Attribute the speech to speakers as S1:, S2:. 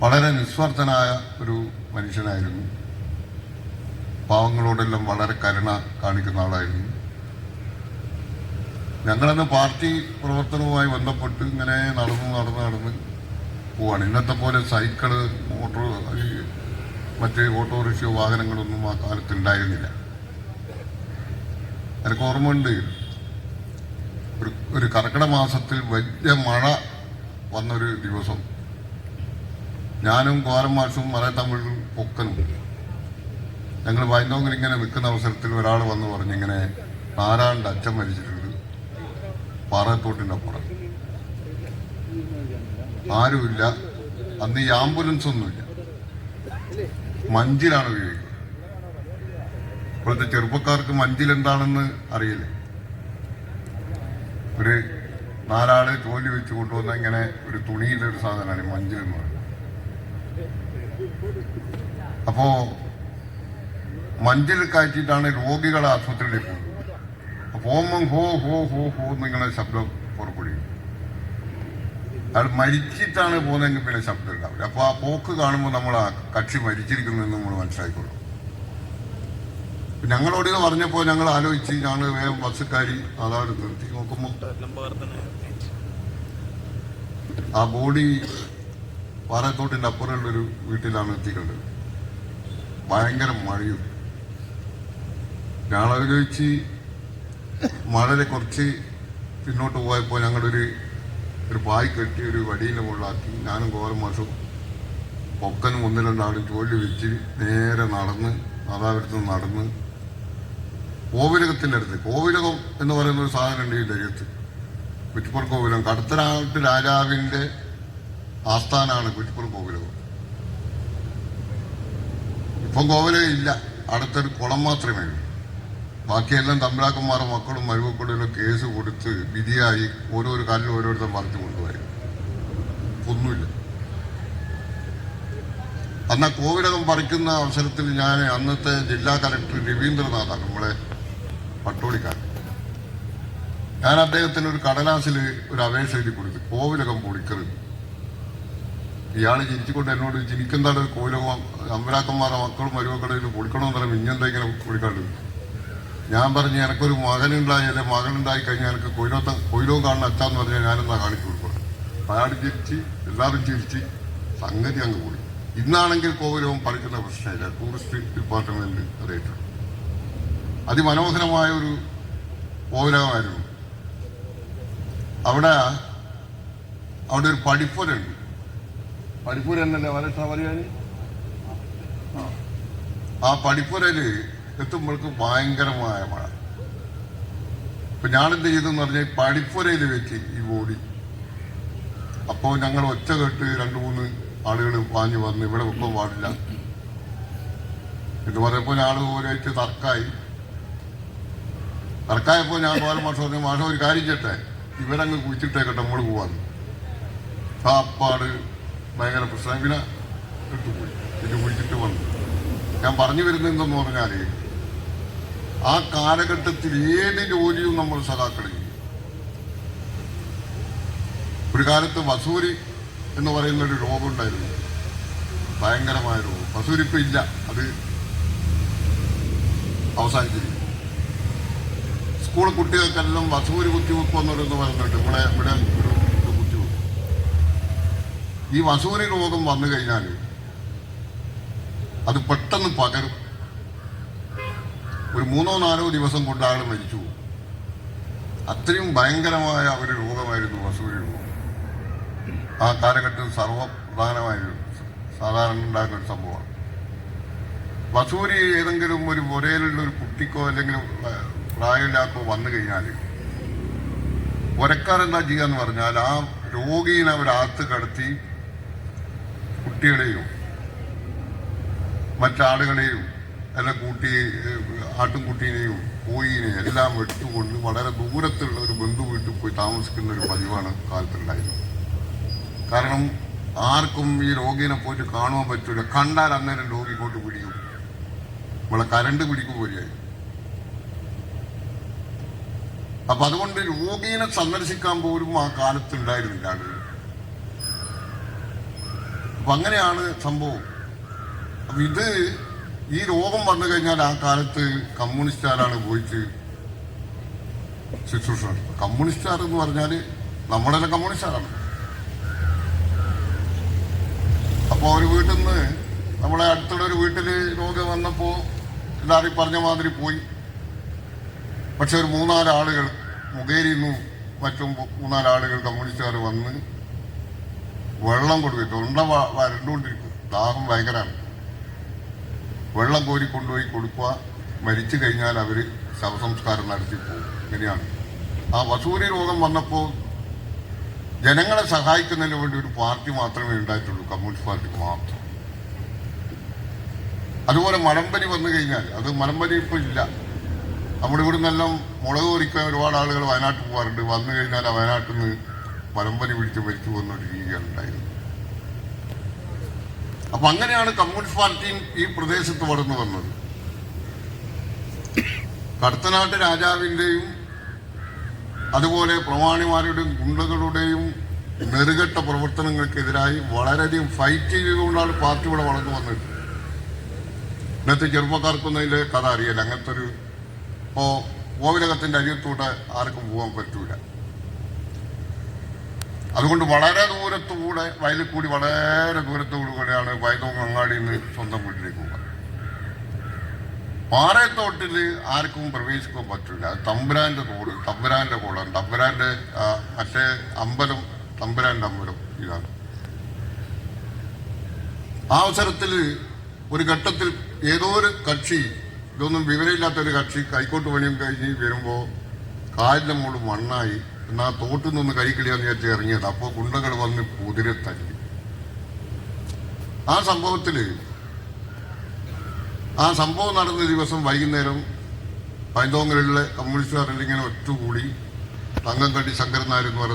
S1: വളരെ നിസ്വാർത്ഥനായ ഒരു മനുഷ്യനായിരുന്നു. പാവങ്ങളോടെല്ലാം വളരെ കരുണ കാണിക്കുന്ന ആളായിരുന്നു. ഞങ്ങളന്ന് പാർട്ടി പ്രവർത്തനവുമായി ബന്ധപ്പെട്ട് ഇങ്ങനെ നടന്ന് നടന്ന് നടന്ന് പോവാണ്. ഇന്നത്തെ പോലെ സൈക്കിൾ മോട്ടോർ മറ്റ് ഓട്ടോറിക്ഷയോ വാഹനങ്ങളൊന്നും ആ കാലത്ത് ഉണ്ടായിരുന്നില്ല. എനിക്ക് ഓർമ്മയുണ്ട് ഒരു ഒരു കർക്കിടക മാസത്തിൽ വലിയ മഴ വന്നൊരു ദിവസം. ഞാനും കോരം മാഷും മലയത്തമിഴും പൊക്കനും ഞങ്ങൾ വൈകുന്നേരം ഇങ്ങനെ നിൽക്കുന്ന അവസരത്തിൽ ഒരാൾ വന്ന് പറഞ്ഞു ഇങ്ങനെ നാരായണന്റെ അച്ഛൻ മരിച്ചിട്ടുണ്ട്. പാറത്തോട്ടിന്റെ അപ്പുറം. ആരുമില്ല. അന്ന് ഈ ആംബുലൻസ് ഒന്നുമില്ല. മഞ്ചിലാണ് ഉപയോഗിക്കുന്നത്. ഇപ്പോഴത്തെ ചെറുപ്പക്കാർക്ക് മഞ്ചിൽ എന്താണെന്ന് അറിയില്ലേ? ഒരു നാലാൾ ജോലി വെച്ച് കൊണ്ടുവന്ന ഇങ്ങനെ ഒരു തുണിയിലൊരു സാധനമാണ് മഞ്ചിൽ എന്ന് പറയുന്നത്. അപ്പോ മഞ്ചിൽ കയറ്റിയിട്ടാണ് രോഗികളെ ആശുപത്രിയിലേക്ക് പോകുന്നത് അപ്പൊ പോകുമ്പം ഹോ ഹോ ഹോ ഹോ എന്നിങ്ങനെ ശബ്ദം പുറപ്പെടുകയും അയാൾ മരിച്ചിട്ടാണ് പോകുന്നതെങ്കിൽ പിന്നെ ശബ്ദം ഉണ്ടാവില്ല. അപ്പൊ ആ പോക്ക് കാണുമ്പോൾ നമ്മൾ ആ കക്ഷി മരിച്ചിരിക്കുന്നെന്ന് നമ്മൾ മനസ്സിലാക്കിക്കൊള്ളും ഞങ്ങളോട് ഇത് പറഞ്ഞപ്പോൾ ഞങ്ങൾ ആലോചിച്ച് ഞങ്ങൾ വേഗം ബസ്സുകാരി അതാണ് നിർത്തി നോക്കുമ്പോൾ ആ ബോഡി പാറത്തോട്ടിന്റെ അപ്പുറമുള്ളൊരു വീട്ടിലാണ് എത്തിക്കേണ്ടത്. ഭയങ്കര മഴയും. ഞങ്ങൾ ആലോചിച്ച് മഴയെ കുറച്ച് പിന്നോട്ട് പോയപ്പോൾ ഞങ്ങളൊരു ഒരു പായ് കെട്ടി ഒരു വടീന്റെ മുകളിലാക്കി. ഞാനും ഗോരം മാഷും പൊക്കനും ഒന്ന് രണ്ടാളും ജോലി വെച്ച് നേരെ നടന്ന് അതാവരത്ത് നടന്ന് കോവിലകത്തിന്റെ അടുത്ത്. കോവിലകം എന്ന് പറയുന്ന ഒരു സാധനം ഉണ്ട് ഈ ലയത്ത് കുറ്റിപ്പുറ കോവിലകം. കടത്തനാട്ട് രാജാവിന്റെ ആസ്ഥാനാണ് കുറ്റിപ്പുറം കോവിലകം ഇപ്പം കോവിലകം ഇല്ല. അടുത്തൊരു കുളം മാത്രമേ ഉള്ളൂ. ബാക്കിയെല്ലാം തമ്പിലാക്കന്മാരും മക്കളും മരുമക്കളിലും കേസ് കൊടുത്ത് വിധിയായി ഓരോരോ കാലിലും ഓരോരുത്തർ മറിച്ചു കൊണ്ടുപോയി ഒന്നുമില്ല. അന്ന് കോവിലകം പറിക്കുന്ന അവസരത്തിൽ ഞാൻ അന്നത്തെ ജില്ലാ കലക്ടർ രവീന്ദ്രനാഥാണ് നമ്മളെ പട്ടോളിക്കാരൻ. ഞാൻ അദ്ദേഹത്തിന് ഒരു കടലാസിൽ ഒരു അപേക്ഷ എഴുതി കൊടുത്തു. കോവിലകം പൊളിക്കരുത്. ഇയാൾ ചിരിച്ചുകൊണ്ട് എന്നോട് ഒരു കോവിലകം അമ്പലാക്കന്മാരുടെ മക്കളും മരുമക്കളും കൊടുക്കണമെന്ന് പറയുമ്പോൾ ഇഞ്ഞെന്താ ഇങ്ങനെ കൊടുക്കാണ്ട് ഞാൻ പറഞ്ഞു എനക്കൊരു മകനുണ്ടായി അല്ലെ മകനുണ്ടായി കഴിഞ്ഞാൽ എനിക്ക് കൊയിലോത്ത കൊയിലവും കാണുന്ന അച്ഛാന്ന് പറഞ്ഞാൽ ഞാനെന്നാ കാണിച്ചു കൊടുക്കണം അയാൾ ചിരിച്ച് എല്ലാവരും ചിരിച്ച് സംഗതി അങ്ങ് പോയി ഇന്നാണെങ്കിൽ കോവിലവും പഠിക്കുന്ന പ്രശ്നമില്ല. ടൂറിസ്റ്റ് ഡിപ്പാർട്ട്മെന്റ് അറിയിട്ടുണ്ട് അതിമനോഹരമായ ഒരു കോവിലകമായിരുന്നു അവിടെ അവിടെ ഒരു പഠിപ്പുരുണ്ട് പഠിപ്പുര എന്നല്ലേ വരട്ടാ പറയാൻ ആ പഠിപ്പുരയിൽ എത്തുമ്പോഴേക്ക് ഭയങ്കരമായ മഴ. ഇപ്പൊ ഞാനെന്ത് ചെയ്തെന്ന് പറഞ്ഞാൽ പഠിപ്പുരയിൽ വെച്ച് ഈ ബോഡി അപ്പോൾ ഞങ്ങൾ ഒച്ച കേട്ട് രണ്ടു മൂന്ന് ആളുകൾ വാങ്ങി വന്ന് ഇവിടെ വെക്കാൻ പാടില്ല. എന്ന് പറയപ്പോ ഞാൻ ഓരോയിട്ട് തർക്കായി. തർക്കായപ്പോൾ ഞാൻ വേറെ മാഷം പറഞ്ഞു മാഷം ഒരു കാര്യം ചെയ്യട്ടെ? ഇവരങ്ങ് കുഴിച്ചിട്ടേക്കട്ടെ നമ്മൾ പോവാന്ന്. സാപ്പാട് ഭയങ്കര പ്രശ്നം. പിന്നെ ഇട്ടുപോയി പിന്നെ കുടിച്ചിട്ട് വന്നു. ഞാൻ പറഞ്ഞു വരുന്നതെന്ന് പറഞ്ഞാൽ ആ കാലഘട്ടത്തിൽ ഏത് ജോലിയും നമ്മൾ സഖാക്കൾ ഒരു കാലത്ത് വസൂരി എന്ന് പറയുന്ന ഒരു രോഗം ഉണ്ടായിരുന്നു. ഭയങ്കരമായ രോഗം. വസൂരി ഇപ്പൊ ഇല്ല. അത് അവസാനിച്ചിരിക്കും സ്കൂൾ കുട്ടികൾക്കെല്ലാം വസൂരി കുത്തിവെപ്പ് എന്നൊരെന്ന് പറയുന്നുണ്ട് ഇവിടെ ഇവിടെ ഈ വസൂരി രോഗം വന്നു കഴിഞ്ഞാൽ അത് പെട്ടെന്ന് പകരും. ഒരു മൂന്നോ നാലോ ദിവസം കൊണ്ട് ആൾ മരിച്ചു അത്രയും ഭയങ്കരമായ ഒരു രോഗമായിരുന്നു വസൂരി രോഗം. ആ കാലഘട്ടം സർവപ്രധാനമായ സാധാരണ ഉണ്ടാകുന്ന ഒരു സംഭവമാണ്. വസൂരി ഏതെങ്കിലും ഒരു ഒരേലുള്ള ഒരു കുട്ടിക്കോ അല്ലെങ്കിൽ പ്രായമില്ലാക്കോ വന്നു കഴിഞ്ഞാൽ ഒരക്കാരെന്താ ചെയ്യുക എന്ന് പറഞ്ഞാൽ ആ രോഗീനെ അവരാത്ത് കടത്തി കുട്ടികളെയും മറ്റാളുകളെയും എല്ലാം കൂട്ടി ആട്ടുംകുട്ടീനെയും കോയിനെയും എല്ലാം വെട്ടുകൊണ്ട് വളരെ ദൂരത്തുള്ള ഒരു ബന്ധു വീട്ടിൽ പോയി താമസിക്കുന്ന ഒരു പതിവാണ് കാലത്തുണ്ടായിരുന്നത് കാരണം ആർക്കും ഈ രോഗിനെ പോയിട്ട് കാണുവാൻ പറ്റൂല. കണ്ടാൽ അന്നേരം രോഗി ഇങ്ങോട്ട് പിടിക്കും. നമ്മളെ കരണ്ട് പിടിക്കും പോലെയായി. അപ്പൊ അതുകൊണ്ട് രോഗീനെ സന്ദർശിക്കാൻ പോലും ആ കാലത്ത് ഉണ്ടായിരുന്നില്ല ആളുകൾ. അപ്പൊ അങ്ങനെയാണ് സംഭവം. അപ്പൊ ഇത് ഈ രോഗം വന്നു കഴിഞ്ഞാൽ ആ കാലത്ത് കമ്മ്യൂണിസ്റ്റുകാരാണ് പോയിട്ട് ശുശ്രൂഷ. കമ്മ്യൂണിസ്റ്റുകാർ എന്ന് പറഞ്ഞാൽ നമ്മളെല്ലാം കമ്മ്യൂണിസ്റ്റുകാരാണ് അപ്പൊ ഒരു വീട്ടിൽ നിന്ന് നമ്മളെ അടുത്തുള്ള ഒരു വീട്ടിൽ രോഗം വന്നപ്പോ എല്ലാവരും പറഞ്ഞ മാതിരി പോയി. പക്ഷെ ഒരു മൂന്നാൽ ആളുകൾ മുഖേരിയിൽ നിന്നും മറ്റും മൂന്നാൽ ആളുകൾ കമ്മ്യൂണിസ്റ്റുകാർ വന്ന് വെള്ളം കൊടുക്കും. തൊണ്ട വരണ്ടുകൊണ്ടിരിക്കും ദാഹം ഭയങ്കരമാണ് വെള്ളം കോരി കൊണ്ടുപോയി കൊടുക്കുക. മരിച്ചു കഴിഞ്ഞാൽ അവർ ശവസംസ്കാരം നടത്തി പോകും. ഇങ്ങനെയാണ് ആ വസൂരി രോഗം വന്നപ്പോൾ ജനങ്ങളെ സഹായിക്കുന്നതിന് വേണ്ടി ഒരു പാർട്ടി മാത്രമേ ഉണ്ടായിട്ടുള്ളൂ. കമ്മ്യൂണിസ്റ്റ് പാർട്ടി മാത്രം. അതുപോലെ മലമ്പനി വന്നു കഴിഞ്ഞാൽ അത് മലമ്പനി ഇപ്പോൾ ഇല്ല. നമ്മുടെ ഇവിടെ നിന്നെല്ലാം മുളക് ഒരുപാട് ആളുകൾ വയനാട്ടിൽ പോകാറുണ്ട്. വന്നു കഴിഞ്ഞാൽ ആ വയനാട്ടിൽ നിന്ന് മലമ്പനി പിടിച്ച് മരിച്ചു പോകുന്ന ഒരു രീതിയാണ് ഉണ്ടായിരുന്നത് അപ്പൊ അങ്ങനെയാണ് കമ്മ്യൂണിസ്റ്റ് പാർട്ടിയും ഈ പ്രദേശത്ത് വളർന്നു വന്നത്. കടത്തനാട്ട് രാജാവിന്റെയും അതുപോലെ പ്രമാണിമാരുടെയും ഗുണ്ടകളുടെയും നെറുകെട്ട പ്രവർത്തനങ്ങൾക്കെതിരായി വളരെയധികം ഫൈറ്റ് ചെയ്തുകൊണ്ടാണ് പാർട്ടി ഇവിടെ വളർന്നു വന്നത്. ഇന്നത്തെ ചെറുപ്പക്കാർക്കൊന്നും അതിന്റെ കഥ അറിയില്ല. അങ്ങനത്തെ ഒരു ഇപ്പോ കോവിലകത്തിന്റെ അരിയത്തൂടെ ആർക്കും പോകാൻ പറ്റൂല. അതുകൊണ്ട് വളരെ ദൂരത്തുകൂടെ വയലിൽ കൂടി വളരെ ദൂരത്തുകൂടെയാണ് വൈദവും അങ്ങാടിയിൽ നിന്ന് സ്വന്തം വീട്ടിലേക്ക് പോകുക പാറയത്തോട്ടിൽ ആർക്കും പ്രവേശിക്കാൻ പറ്റില്ല. അത് തമ്പുരാന്റെ തോട് തമ്പുരാന്റെ കുളം തമ്പുരാന്റെ ആ, മറ്റേ അമ്പലം തമ്പുരാന്റെ അമ്പലം ഇതാണ്. ആ അവസരത്തിൽ ഒരു ഘട്ടത്തിൽ ഏതോ ഒരു കക്ഷി ഇതൊന്നും വിവരമില്ലാത്ത ഒരു കക്ഷി കൈക്കോട്ട് പണിയും കഴിഞ്ഞ് വരുമ്പോൾ കാലിന്റെ മുകളിൽ മണ്ണായി എന്നാ തോട്ടിൽ നിന്ന് കൈക്കിളിയാന്ന് വിചാരിച്ച് ഇറങ്ങിയത്. അപ്പോൾ ഗുണ്ടകൾ വന്ന് കുതിരെ തല്ലി. ആ സംഭവത്തിൽ ആ സംഭവം നടന്ന ദിവസം വൈകുന്നേരം പൈന്തോങ്ങലിലെ കമ്മ്യൂണിസ്റ്റുകാരെല്ലാം ഇങ്ങനെ ഒത്തുകൂടി തങ്കംകണ്ടി കണ്ടി എന്ന് പറയുന്ന